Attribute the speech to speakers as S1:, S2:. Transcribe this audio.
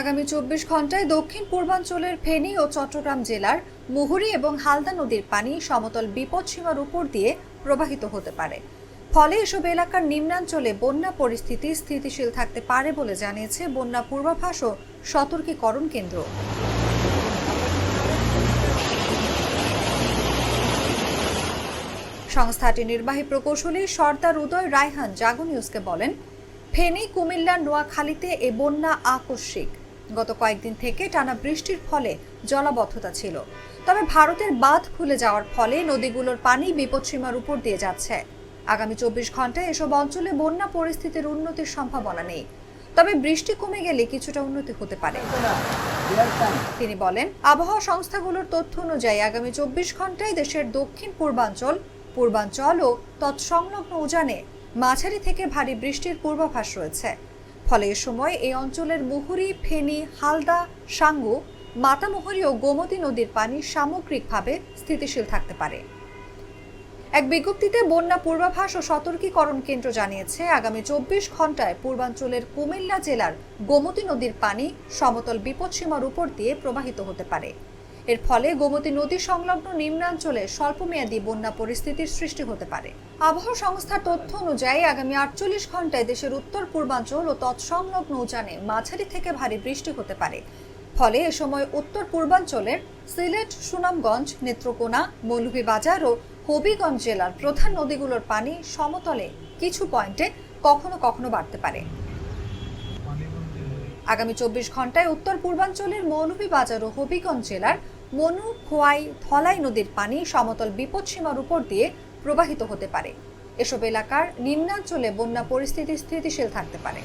S1: আগামী চব্বিশ ঘন্টায় দক্ষিণ পূর্বাঞ্চলের ফেনী ও চট্টগ্রাম জেলার মুহুরী এবং হালদা নদীর পানি সমতল বিপদসীমার উপর দিয়ে প্রবাহিত হতে পারে। ফলে এসব এলাকার নিম্নাঞ্চলে বন্যা পরিস্থিতি স্থিতিশীল থাকতে পারে বলে জানিয়েছে বন্যা পূর্বাভাস ও সতর্কীকরণ কেন্দ্র। সংস্থাটির নির্বাহী প্রকৌশলী সর্দার উদয় রায়হান জাগো নিউজকে বলেন, ফেনী, কুমিল্লা, নোয়াখালীতে এ বন্যা আকস্মিক। গত কয়েকদিন থেকে টানা বৃষ্টির ফলে জলাবদ্ধতা ছিল। তবে ভারতের বাঁধ খুলে যাওয়ার ফলে নদীগুলোর পানি বিপদসীমার উপর দিয়ে যাচ্ছে। আগামী চব্বিশ ঘন্টায় এসব অঞ্চলে বন্যা পরিস্থিতির উন্নতির সম্ভাবনা নেই। তবে বৃষ্টি কমে গেলে কিছুটা উন্নতি হতে পারে। তিনি বলেন, আবহাওয়া সংস্থাগুলোর তথ্য অনুযায়ী আগামী চব্বিশ ঘন্টায় দেশের দক্ষিণ পূর্বাঞ্চল পূর্বাঞ্চল ও তৎসংলগ্ন উজানে মাঝারি থেকে ভারী বৃষ্টির পূর্বাভাস রয়েছে। ফলে সময় এই অঞ্চলের মুহুরী, ফেনী, হালদা, সাঙ্গু, মাতামুহুরী ও গোমতী নদীর পানি সামগ্রিকভাবে স্থিতিশীল থাকতে পারে। এক বিজ্ঞপ্তিতে বন্যা পূর্বাভাস ও সতর্কীকরণ কেন্দ্র জানিয়েছে, আগামী চব্বিশ ঘন্টায় পূর্বাঞ্চলের কুমিল্লা জেলার গোমতী নদীর পানি সমতল বিপদসীমার উপর দিয়ে প্রবাহিত হতে পারে। এর ফলে গোমতী নদী সংলগ্ন নিম্নাঞ্চলে স্বল্পমেয়াদী বন্যা পরিস্থিতির সৃষ্টি হতে পারে। আবহাওয়া সংস্থার তথ্য অনুযায়ী আগামী আটচল্লিশ ঘন্টায় দেশের উত্তর, পূর্বাঞ্চল ও তৎসংলগ্ন উজানে মাঝারি থেকে ভারী বৃষ্টি হতে পারে। ফলে এ সময় উত্তর, পূর্বাঞ্চলের সিলেট, সুনামগঞ্জ, নেত্রকোনা, মৌলভীবাজার ও হবিগঞ্জ জেলার প্রধান নদীগুলোর পানি সমতলে কিছু পয়েন্টে কখনো কখনো বাড়তে পারে। আগামী চব্বিশ ঘন্টায় উত্তর, পূর্বাঞ্চলের মৌলভীবাজার ও হবিগঞ্জ জেলার মনু, খোয়াই থলাই নদীর পানি সমতল বিপদসীমার উপর দিয়ে প্রবাহিত হতে পারে। এসব এলাকার নিম্নাঞ্চলে বন্যা পরিস্থিতি স্থিতিশীল থাকতে পারে।